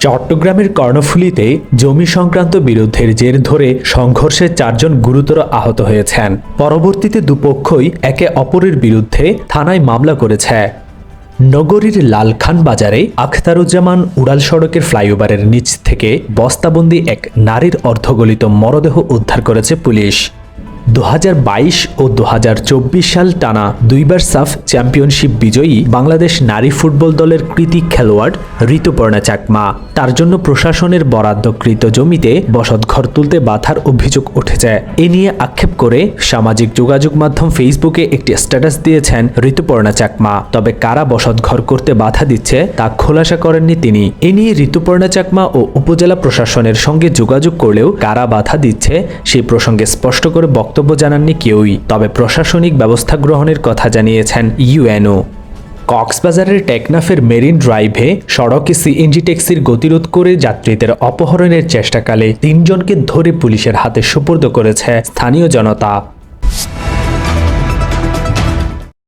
চট্টগ্রামের কর্ণফুলিতে জমি সংক্রান্ত বিরোধের জের ধরে সংঘর্ষে চারজন গুরুতর আহত হয়েছেন। পরবর্তীতে দুপক্ষই একে অপরের বিরুদ্ধে থানায় মামলা করেছে। নগরীর লালখান বাজারে আখতারুজ্জামান উড়াল সড়কের ফ্লাইওভারের নিচ থেকে বস্তাবন্দি এক নারীর অর্ধগলিত মরদেহ উদ্ধার করেছে পুলিশ। দু হাজার বাইশ ও দু হাজার চব্বিশ সাল টানা দুইবার সাফ চ্যাম্পিয়নশিপ বিজয়ী বাংলাদেশ নারী ফুটবল দলের কৃতি খেলোয়াড় ঋতুপর্ণা চাকমা। তার জন্য প্রশাসনের বরাদ্দকৃত জমিতে বসতঘর তুলতে বাধার অভিযোগ উঠেছে। এ নিয়ে আক্ষেপ করে সামাজিক যোগাযোগ মাধ্যম ফেসবুকে একটি স্ট্যাটাস দিয়েছেন ঋতুপর্ণা চাকমা। তবে কারা বসতঘর করতে বাধা দিচ্ছে তা খোলাসা করেননি তিনি। এ নিয়ে ঋতুপর্ণা চাকমা ও উপজেলা প্রশাসনের সঙ্গে যোগাযোগ করলেও কারা বাধা দিচ্ছে সেই প্রসঙ্গে স্পষ্ট করে বক্তব্য জানাননি কেউই, তবে প্রশাসনিক ব্যবস্থা গ্রহণের কথা জানিয়েছেন ইউএনও। কক্সবাজারের টেকনাফের মেরিন ড্রাইভে সড়কে সিএনজি ট্যাক্সির গতিরোধ করে যাত্রীদের অপহরণের চেষ্টাকালে তিনজনকে ধরে পুলিশের হাতে সুপর্দ করেছে স্থানীয় জনতা।